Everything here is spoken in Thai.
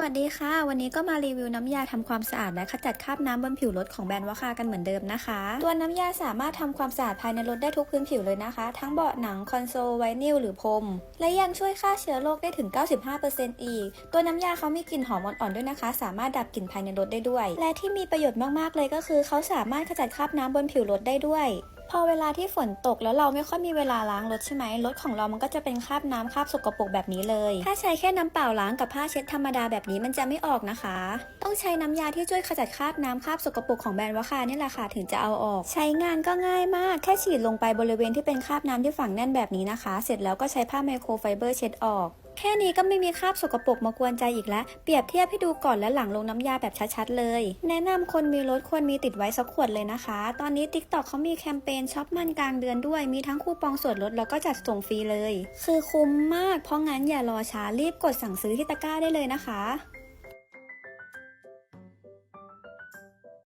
วัสดีค่ะ วันนี้ก็มารีวิวน้ำยาทำความสะอาดและขจัดคราบน้ำบนผิวรถของแบรนด์วาคากันเหมือนเดิมนะคะ ตัวน้ำยาสามารถทำความสะอาดภายในรถได้ทุกพื้นผิวเลยนะคะ ทั้งเบาะหนังคอนโซลไวนิลหรือพรม และยังช่วยฆ่าเชื้อโรคได้ถึง 95%อีก ตัวน้ำยาเขามีกลิ่นหอมอ่อนๆด้วยนะคะ สามารถดับกลิ่นภายในรถได้ด้วย และที่มีประโยชน์มากๆเลยก็คือเขาสามารถขจัดคราบน้ำบนผิวรถได้ด้วย อเวลาที่ฝนตกแล้วเราไม่ค่อยมีเวลาล้างรถใช่ไหมรถของเรามันก็จะเป็นคราบน้ำคราบสกปรกแบบนี้เลย ถ้าใช้แค่น้ำเปล่าล้างกับผ้าเช็ดธรรมดาแบบนี้มันจะไม่ออกนะคะ ต้องใช้น้ำยาที่ช่วยขจัดคราบน้ำคราบสกปรกของแบรนด์วาคานี่แหละค่ะถึงจะเอาออก ใช้งานก็ง่ายมากแค่ฉีดลงไปบริเวณที่เป็นคราบน้ำที่ฝังแน่นแบบนี้นะคะ เสร็จแล้วก็ใช้ผ้าไมโครไฟเบอร์เช็ดออก ค่นี้ก็ไม่มีคราบสกปรกมากวนใจอีกแล้ว เปรียบเทียบให้ดูก่อนและหลังลงน้ำยาแบบชัดๆเลย แนะนำคนมีรถควรมีติดไว้สักขวดเลยนะคะ ตอนนี้ TikTok เขามีแคมเปญช็อปมันกลางเดือนด้วย มีทั้งคูปองส่วนลดแล้วก็จัดส่งฟรีเลย คือคุ้มมาก เพราะงั้นอย่ารอช้ารีบกดสั่งซื้อที่ตะกร้าได้เลยนะคะ